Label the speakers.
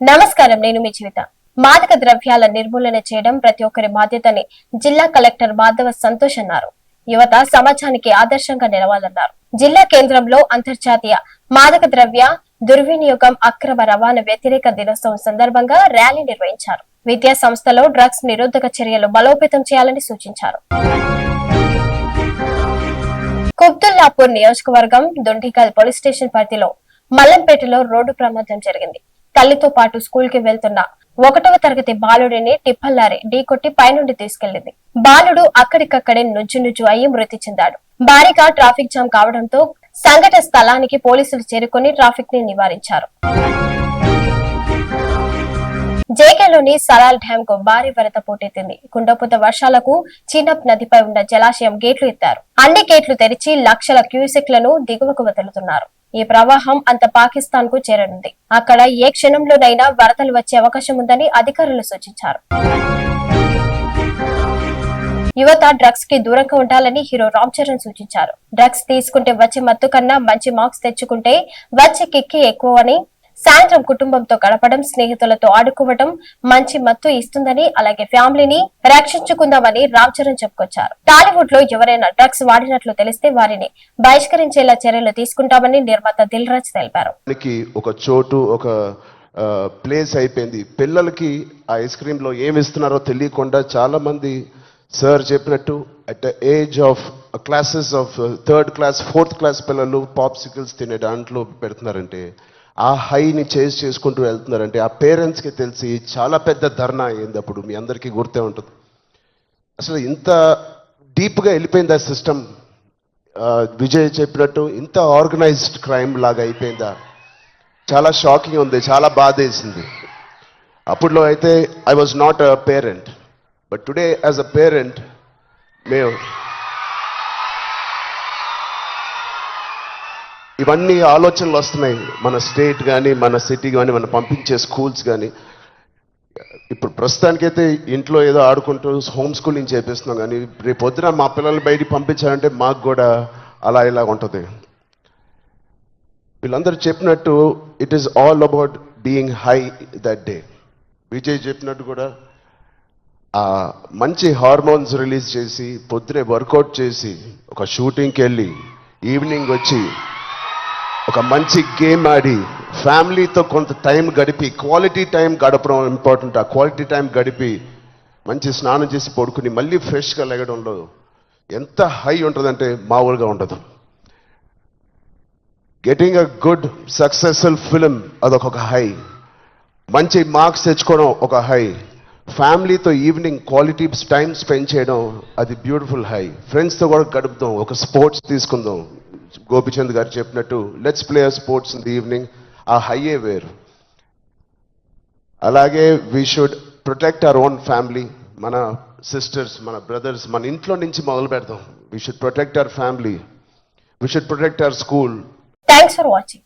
Speaker 1: నమస్కారం నేను మీ జీవిత. మాదక ద్రవ్యాల నిర్మూలన చేయడం ప్రతి ఒక్కరి బాధ్యతని జిల్లా కలెక్టర్ మాధవ సంతోష్ అన్నారు. యువత సమాజానికి ఆదర్శంగా నిలవాలన్నారు. జిల్లా కేంద్రంలో అంతర్జాతీయ మాదక ద్రవ్య దుర్వినియోగం అక్రమ రవాణా వ్యతిరేక దినోత్సవం సందర్భంగా ర్యాలీ నిర్వహించారు. విద్యా సంస్థలో డ్రగ్స్ నిరోధక చర్యలు బలోపేతం చేయాలని సూచించారు. కుబ్దుల్లాపూర్ నియోజకవర్గం దుండిగల్ పోలీస్ స్టేషన్ పరిధిలో మల్లంపేటలో రోడ్డు ప్రమాదం జరిగింది. తల్లితో పాటు స్కూల్కి వెళ్తున్న ఒకటవ తరగతి బాలుడిని టిప్పల్ లారీ ఢీకొట్టి పైనుండి తీసుకెళ్ళింది బాలుడు అక్కడికక్కడే నుజ్జు నుజ్జు అయి మృతి చెందాడు. భారీగా ట్రాఫిక్ జామ్ కావడంతో సంఘటన స్థలానికి పోలీసులు చేరుకుని ట్రాఫిక్ని నివారించారు. జిల్లాలోని సలాల్ డ్యామ్కు భారీ వరద పోటెత్తింది. కుండపుత వర్షాలకు చీనప్ నదిపై ఉన్న జలాశయం గేట్లు ఎత్తారు. అన్ని గేట్లు తెరిచి లక్షల క్యూసెక్లను దిగువకు వదులుతున్నారు. ఈ ప్రవాహం అంత పాకిస్తాన్కు చేరనుంది. అక్కడ ఏ క్షణంలోనైనా వరదలు వచ్చే అవకాశం ఉందని అధికారులు సూచించారు. యువత డ్రగ్స్కి దూరంగా ఉండాలని హీరో రామ్ చరణ్ సూచించారు. డ్రగ్స్ తీసుకుంటే వచ్చే మత్తు కన్నా మంచి మార్క్స్ తెచ్చుకుంటే వచ్చే కిక్కి ఎక్కువ అని సాయంత్రం కుటుంబంతో గడపడం స్నేహితులతో ఆడుకోవడం మంచి మత్తు ఇస్తుందని అలాగే ఫ్యామిలీని రక్షించుకుందామని రామ్ చరణ్ చెప్పుకొచ్చారు. టాలీవుడ్లో ఎవరైనా డ్రగ్స్ వాడినట్లు తెలిస్తే వారిని బహిష్కరించేలా చర్యలు తీసుకుంటామని నిర్మాత దిల్ రాజ్ తెలిపారు.
Speaker 2: ఒక చోటు ఒక ప్లేస్ అయిపోయింది. పిల్లలకి ఆ ఐస్ క్రీమ్లో ఏమి ఇస్తున్నారో తెలియకుండా చాలా మంది సార్ చెప్పినట్టు at the age of classes of third class fourth class పిల్లలు పాప్సికల్స్ తినే దాంట్లో పెడుతున్నారంటే ఆ హైని చేజ్ చేసుకుంటూ వెళ్తున్నారంటే ఆ పేరెంట్స్కి తెలిసి చాలా పెద్ద ధర్నా అయింది అప్పుడు మీ అందరికీ గుర్తే ఉంటుంది. అసలు ఇంత డీప్గా వెళ్ళిపోయింది ఆ సిస్టమ్ విజయ్ చెప్పినట్టు ఇంత ఆర్గనైజ్డ్ క్రైమ్ లాగా అయిపోయిందా? చాలా షాకింగ్ ఉంది చాలా బాధ వేసింది అప్పట్లో అయితే I was not a parent but today as a parent మేము ఇవన్నీ ఆలోచనలు వస్తున్నాయి. మన స్టేట్ కానీ మన సిటీ కానీ మనం పంపించే స్కూల్స్ కానీ ఇప్పుడు ప్రస్తుతానికైతే ఇంట్లో ఏదో ఆడుకుంటూ హోమ్ స్కూలింగ్ చేపిస్తున్నాం కానీ రేపు పొద్దున మా పిల్లల్ని బయటికి పంపించాలంటే మాకు కూడా అలా ఇలా ఉంటుంది. వీళ్ళందరూ చెప్పినట్టు it is all about being high that day Vijay చెప్పినట్టు కూడా ఆ మంచి హార్మోన్స్ రిలీజ్ చేసి పొద్దునే వర్కౌట్ చేసి ఒక షూటింగ్కి వెళ్ళి ఈవినింగ్ వచ్చి ఒక మంచి గేమ్ ఆడి ఫ్యామిలీతో కొంత టైం గడిపి క్వాలిటీ టైం గడపడం ఇంపార్టెంట్. ఆ క్వాలిటీ టైం గడిపి మంచి స్నానం చేసి పడుకుని మళ్ళీ ఫ్రెష్గా లెగడంలో ఎంత హై ఉంటుందంటే మామూలుగా ఉండదు. Getting a good successful film అదొక హై. మంచి మార్క్స్ తెచ్చుకోవడం ఒక హై. ఫ్యామిలీతో ఈవినింగ్ క్వాలిటీ టైం స్పెండ్ చేయడం అది బ్యూటిఫుల్ హై. ఫ్రెండ్స్తో కూడా గడుపుదాం ఒక స్పోర్ట్స్ తీసుకుందాం. గోపిచంద్ గారు చెప్పినట్టు let's play sports in the evening ఆ హైయే వేరు. అలాగే we should protect our own family మన సిస్టర్స్ మన బ్రదర్స్ మన ఇంట్లో నుంచి మొదలు పెడతాం. We should protect our family we should protect our school
Speaker 1: thanks for watching